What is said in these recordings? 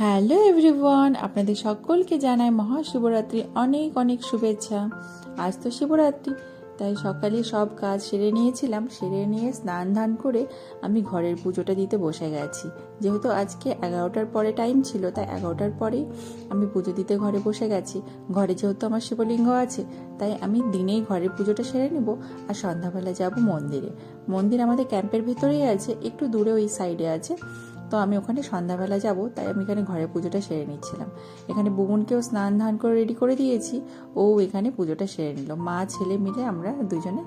Hello everyone, আপনাদের সকলকে জানাই মহাশিবরাত্রি অনেক অনেক শুভেচ্ছা। আজ তো শিবরাত্রি, তাই সকালে সব কাজ সেরে নিয়েছিলাম, সেরে নিয়ে স্নান ধান করে আমি ঘরের পুজোটা দিতে বসে গেছি। যেহেতু আজকে এগারোটার পরে টাইম ছিল, তাই এগারোটার পরেই আমি পুজো দিতে ঘরে বসে গেছি। ঘরে যেহেতু আমার শিবলিঙ্গ আছে, তাই আমি দিনেই ঘরের পুজোটা সেরে নেব আর সন্ধ্যাবেলা যাব মন্দিরে। মন্দির আমাদের ক্যাম্পের ভিতরেই আছে, একটু দূরে ওই সাইডে আছে। তো আমি ওখানে সন্ধ্যাবেলা যাব, তাই আমি এখানে ঘরে পুজোটা সেরে নিচ্ছিলাম। এখানে বুমনকেও স্নান ধান করে রেডি করে দিয়েছি, ও এখানে পুজোটা সেরে নিল। মা, ছেলে মিলে আমরা দুজনে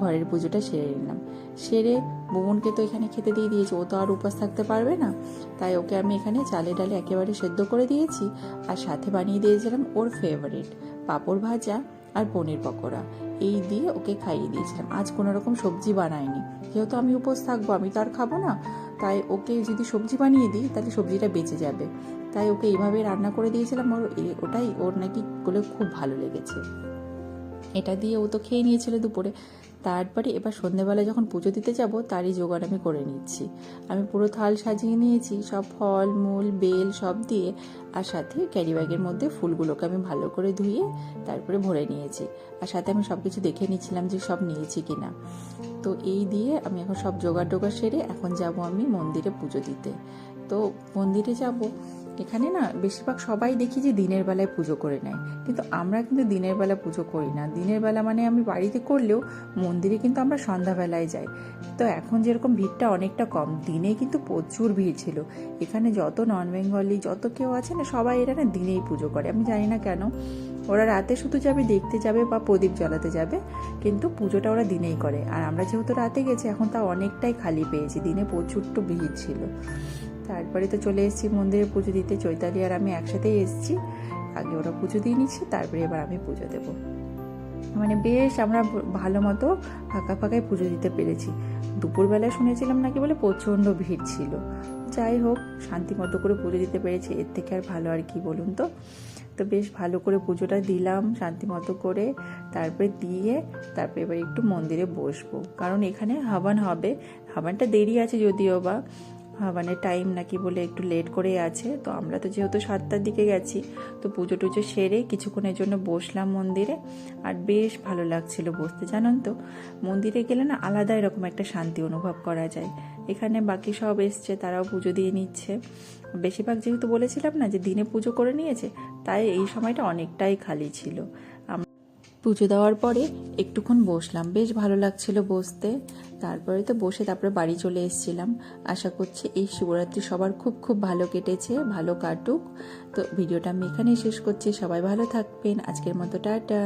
ঘরের পুজোটা সেরে নিলাম। সেরে বুমনকে তো এখানে খেতে দিয়ে দিয়েছি, ও তো আর উপাস থাকতে পারবে না। তাই ওকে আমি এখানে চালে ডালে একেবারে সেদ্ধ করে দিয়েছি আর সাথে বানিয়ে দিয়েছিলাম ওর ফেভারিট পাঁপড় ভাজা আর পনির পকোড়া। এই দিয়ে ওকে খাইয়ে দিয়েছিলাম। আজ কোনো রকম সবজি বানায়নি যেহেতু আমি উপোস থাকব, আমি তো আর খাব না। তাই ওকে যদি সবজি বানিয়ে দিই, তাহলে সবজিটা বেঁচে যাবে। তাই ওকে এইভাবে রান্না করে দিয়েছিলাম। ওর ওটাই ওর নাকি করে খুব ভালো লেগেছে। এটা দিয়ে ও তো খেয়ে নিয়েছিল দুপুরে। তারপরে এবার সন্ধেবেলা যখন পুজো দিতে যাব, তারই জোগাড় আমি করে নিচ্ছি। আমি পুরো থাল সাজিয়ে নিয়েছি, সব ফল, মূল, বেল সব দিয়ে, আর সাথে ক্যারি ব্যাগের মধ্যে ফুলগুলোকে আমি ভালো করে ধুয়ে তারপরে ভরে নিয়েছি। আর সাথে আমি সব কিছু দেখে নিচ্ছিলাম যে সব নিয়েছি কিনা। তো এই দিয়ে আমি এখন সব জোগাড় টোগাড় সেরে এখন যাব আমি মন্দিরে পুজো দিতে। তো মন্দিরে যাব এখানে না বেশিরভাগ সবাই দেখি যে দিনের বেলায় পুজো করে নেয়। কিন্তু আমরা কিন্তু দিনের বেলা পুজো করি না। দিনের বেলা মানে আমি বাড়িতে করলেও মন্দিরে কিন্তু আমরা সন্ধ্যাবেলায় যাই। তো এখন যেরকম ভিড়টা অনেকটা কম, দিনে কিন্তু প্রচুর ভিড় ছিল। এখানে যত নন বেঙ্গলি যত কেউ আছে না, সবাই এরা না দিনেই পুজো করে। আমি জানি না কেন। ওরা রাতে শুধু যাবে, দেখতে যাবে বা প্রদীপ জ্বালাতে যাবে, কিন্তু পুজোটা ওরা দিনেই করে। আর আমরা যেহেতু রাতে গেছি, এখন তা অনেকটাই খালি পেয়েছি। দিনে প্রচুর ভিড় ছিল। তারপরে তো চলে এসেছি মন্দিরে পুজো দিতে। চৈতালি আর আমি একসাথেই এসেছি। আগে ওরা পুজো দিয়ে নিচ্ছে, তারপরে এবার আমি পুজো দেবো। মানে বেশ আমরা ভালো মতো ফাঁকা ফাঁকায় পুজো দিতে পেরেছি। দুপুরবেলায় শুনেছিলাম নাকি বলে প্রচণ্ড ভিড় ছিল। যাই হোক, শান্তি মতো করে পুজো দিতে পেরেছি। এর থেকে আর ভালো আর কি বলুন তো? তো বেশ ভালো করে পুজোটা দিলাম, শান্তি মতো করে। তারপরে দিয়ে, তারপরে এবার একটু মন্দিরে বসবো। কারণ এখানে হাবান হবে। হাবানটা দেরি আছে যদিও বা। হাবানের টাইম নাকি বলে একটু লেট করে আছে। তো আমরা তো যেহেতু সাতটার দিকে গেছি, তো পুজো টুজো সেরে কিছুক্ষণের জন্য বসলাম মন্দিরে। আর বেশ ভালো লাগছিল বসতে, জানেন তো? মন্দিরে গেলে না আলাদা এরকম একটা শান্তি অনুভব করা যায়। এখানে বাকি সব এসছে, তারাও পুজো দিয়ে নিচ্ছে। বেশিরভাগ যেহেতু বলেছিলাম না যে দিনে পুজো করে নিয়েছে, তাই এই সময়টা অনেকটাই খালি ছিল। পুজো দেওয়ার পরে একটুক্ষণ বসলাম। বেশ ভালো লাগছিল বসতে। তারপরে তো বসে তারপরে বাড়ি চলে এসেছিলাম। আশা করছি এই শিবরাত্রি সবার খুব খুব ভালো কেটেছে, ভালো কাটুক। তো ভিডিওটা আমি এখানেই শেষ করছি। সবাই ভালো থাকবেন। আজকের মতো টাটা।